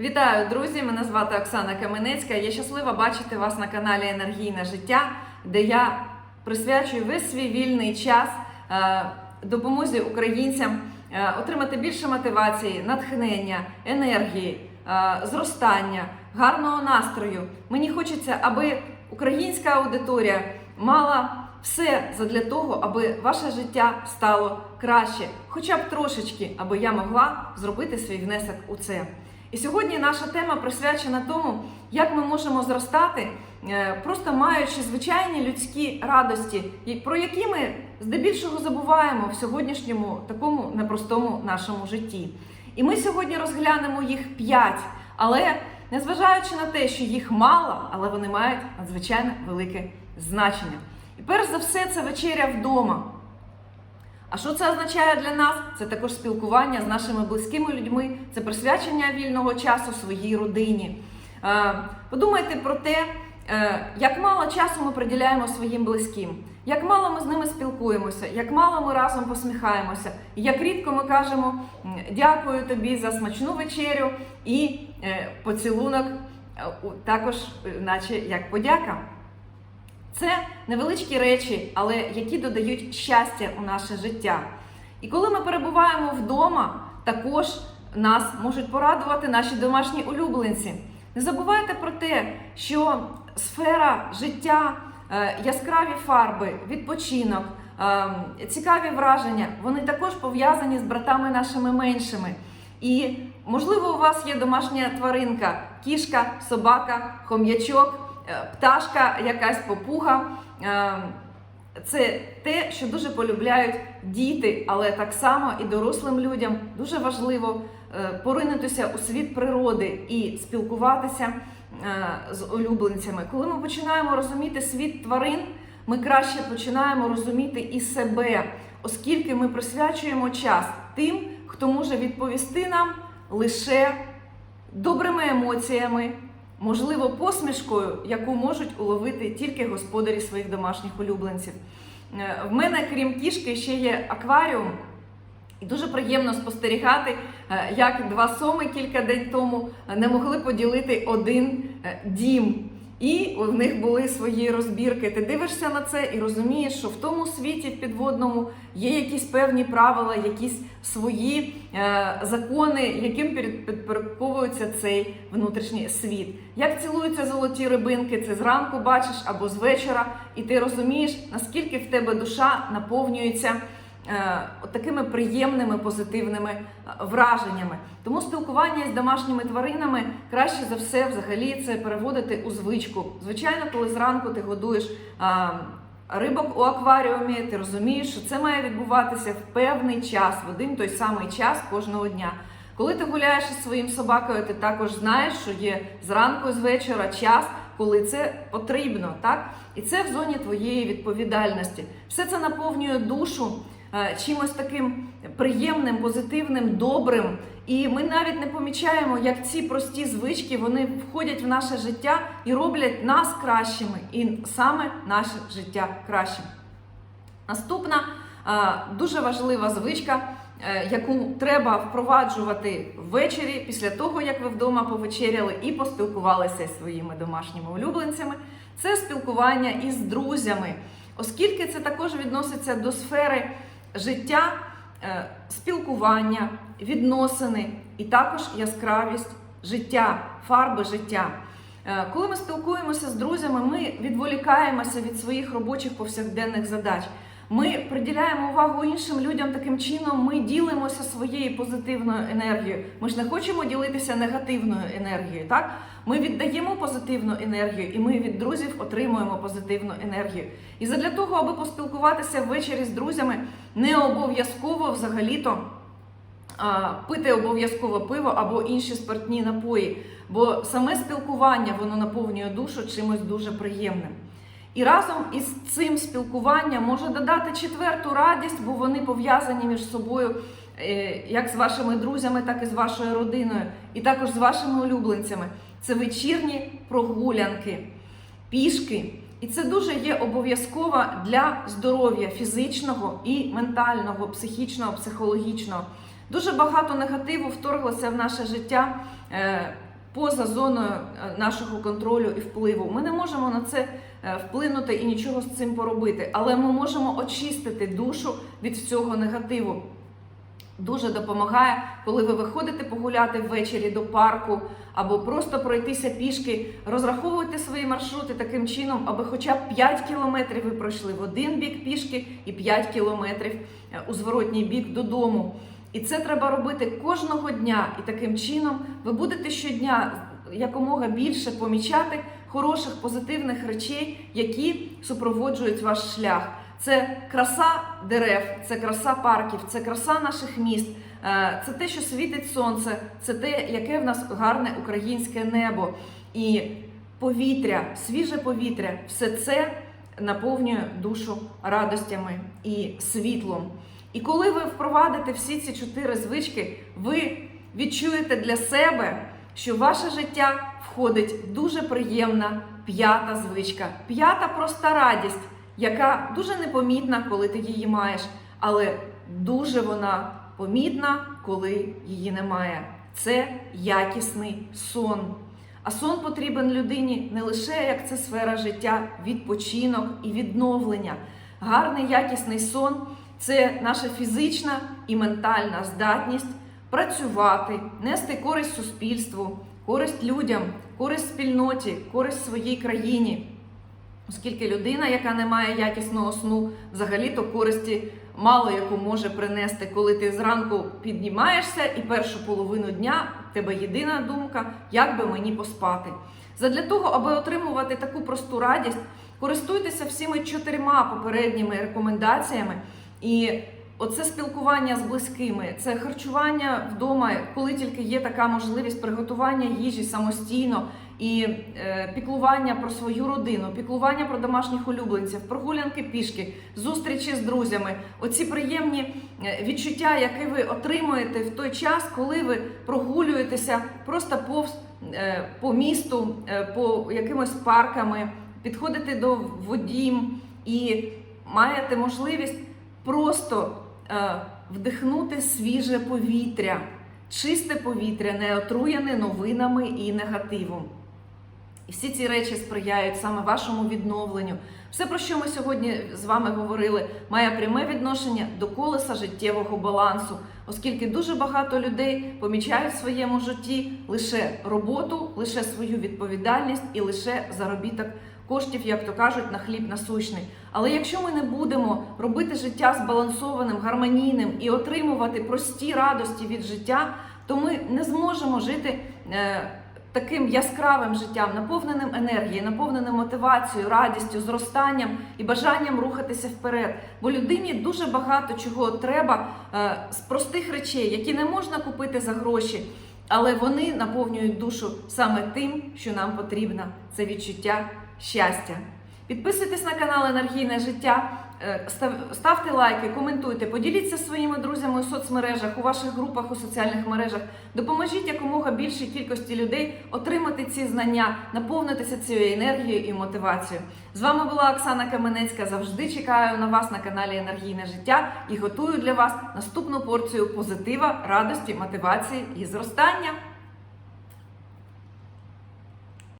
Вітаю, друзі! Мене звати Оксана Каменецька. Я щаслива бачити вас на каналі Енергійне життя, де я присвячую весь свій вільний час е, допомозі українцям е, отримати більше мотивації, натхнення, енергії, е, зростання, гарного настрою. Мені хочеться, аби українська аудиторія мала все задля того, аби ваше життя стало краще, хоча б трошечки, аби я могла зробити свій внесок у це. І сьогодні наша тема присвячена тому, як ми можемо зростати, е, просто маючи звичайні людські радості, про які ми здебільшого забуваємо в сьогоднішньому такому непростому нашому житті. І ми сьогодні розглянемо їх п'ять, але незважаючи на те, що їх мало, але вони мають надзвичайно велике значення. І перш за все, це вечеря вдома. А що це означає для нас? Це також спілкування з нашими близькими людьми, це присвячення вільного часу своїй родині. Е, Подумайте про те, е, як мало часу ми приділяємо своїм близьким, як мало ми з ними спілкуємося, як мало ми разом посміхаємося, як рідко ми кажемо дякую тобі за смачну вечерю і е, поцілунок, також, наче як подяка. Це невеличкі речі, але які додають щастя у наше життя. І коли ми перебуваємо вдома, також нас можуть порадувати наші домашні улюбленці. Не забувайте про те, що сфера життя, е, яскраві фарби, відпочинок, е, цікаві враження, вони також пов'язані з братами нашими меншими. І можливо, у вас є домашня тваринка, кішка, собака, хом'ячок, пташка, якась попуга. Е, Це те, що дуже полюбляють діти, але так само і дорослим людям дуже важливо е, поринутися у світ природи і спілкуватися е, з улюбленцями. Коли ми починаємо розуміти світ тварин, ми краще починаємо розуміти і себе, оскільки ми присвячуємо час тим, хто може відповісти нам лише добрими емоціями, можливо, посмішкою, яку можуть уловити тільки господарі своїх домашніх улюбленців. Е, В мене, крім кішки, ще є акваріум. І дуже приємно спостерігати, е, як два соми кілька день тому е, не могли поділити один дім. І в них були свої розбірки. Ти дивишся на це і розумієш, що в тому світі підводному є якісь певні правила, якісь свої е, закони, яким під- підпорядковується цей внутрішній світ. Як цілуються золоті рибинки, це зранку бачиш або з вечора, і ти розумієш, наскільки в тебе душа наповнюється такими приємними позитивними е, враженнями. Тому спілкування з домашніми тваринами краще за все взагалі це переводити у звичку. Звичайно, коли зранку ти годуєш. е, Рибок у акваріумі, ти розумієш, що це має відбуватися в певний час, в один той самий час кожного дня. Коли ти гуляєш із своїм собакою, ти також знаєш, що є зранку і з вечора час, коли це потрібно, так? І це в зоні твоєї відповідальності. Все це наповнює душу е, чимось таким приємним, позитивним, добрим. І ми навіть не помічаємо, як ці прості звички вони входять в наше життя і роблять нас кращими, і саме наше життя кращим. Наступна е, дуже важлива звичка, е, яку треба впроваджувати ввечері після того, як ви вдома повечеряли і поспілкувалися зі своїми домашніми улюбленцями, це спілкування із друзями, оскільки це також відноситься до сфери життя, е, спілкування, відносини і також яскравість життя, фарби життя. Е, Коли ми спілкуємося з друзями, ми відволікаємося від своїх робочих повсякденних задач. Ми приділяємо увагу іншим людям таким чином, ми ділимося своєю позитивною енергією. Ми ж не хочемо ділитися негативною енергією. Так ми віддаємо позитивну енергію, і ми від друзів отримуємо позитивну енергію. І задля того, аби поспілкуватися ввечері з друзями, не обов'язково взагалі-то пити обов'язково пиво або інші спиртні напої, бо саме спілкування воно наповнює душу чимось дуже приємним. І разом із цим спілкуванням може додати четверту радість, бо вони пов'язані між собою е, як з вашими друзями, так і з вашою родиною, і також з вашими улюбленцями. Це вечірні прогулянки, пішки. І це дуже є обов'язково для здоров'я фізичного і ментального, психічного, психологічного. Дуже багато негативу вторглося в наше життя е, поза зоною е, нашого контролю і впливу. Ми не можемо на це е, вплинути і нічого з цим поробити, але ми можемо очистити душу від всього негативу. Дуже допомагає, коли ви виходите погуляти ввечері до парку або просто пройтися пішки. Розраховуйте свої маршрути таким чином, аби хоча б 5 кілометрів ви пройшли в один бік пішки і 5 кілометрів е, у зворотній бік додому. І це треба робити кожного дня. І таким чином ви будете щодня якомога більше помічати хороших позитивних речей, які супроводжують ваш шлях. Це краса дерев, це краса парків, це краса наших міст, е, це те, що світить сонце, це те, яке в нас гарне українське небо. І повітря, свіже повітря, все це наповнює душу радостями і світлом. І коли ви впровадите всі ці чотири звички, ви відчуєте для себе, що в ваше життя входить дуже приємна п'ята звичка, п'ята проста радість, яка дуже непомітна, коли ти її маєш, але дуже вона помітна, коли її немає. Це якісний сон. А сон потрібен людині не лише як це сфера життя, відпочинок і відновлення. Гарний якісний сон це наша фізична і ментальна здатність працювати, нести користь суспільству, користь людям, користь спільноті, користь своїй країні. Оскільки людина, яка не має якісного сну, взагалі-то користі мало яку може принести, коли ти зранку піднімаєшся і першу половину дня в тебе єдина думка, як би мені поспати. Задля того, аби отримувати таку просту радість, користуйтеся всіми чотирма попередніми рекомендаціями. І оце спілкування з близькими, це харчування вдома, коли тільки є така можливість приготування їжі самостійно і е, піклування про свою родину, піклування про домашніх улюбленців, прогулянки пішки, зустрічі з друзями. Оці приємні е, відчуття, які ви отримуєте в той час, коли ви прогулюєтеся просто повз е, по місту, е, по якимось парками, підходите до водім і маєте можливість просто е, вдихнути свіже повітря, чисте повітря, не отруєне новинами і негативом. І всі ці речі сприяють саме вашому відновленню. Все, про що ми сьогодні з вами говорили, має пряме відношення до колеса життєвого балансу, оскільки дуже багато людей помічають в своєму житті лише роботу, лише свою відповідальність і лише заробіток коштів, як то кажуть, на хліб насущний. Але якщо ми не будемо робити життя збалансованим, гармонійним і отримувати прості радості від життя, то ми не зможемо жити. Е, Таким яскравим життям, наповненим енергією, наповненим мотивацією, радістю, зростанням і бажанням рухатися вперед. Бо людині дуже багато чого треба е, з простих речей, які не можна купити за гроші, але вони наповнюють душу саме тим, що нам потрібно. Це відчуття щастя. Підписуйтесь на канал Енергійне життя, е, ставте лайки, коментуйте, поділіться своїми друзями у соцмережах, у ваших групах, у соціальних мережах. Допоможіть якомога більшій кількості людей отримати ці знання, наповнитися цією енергією і мотивацією. З вами була Оксана Каменецька. Завжди чекаю на вас на каналі Енергійне життя і готую для вас наступну порцію позитива, радості, мотивації і зростання.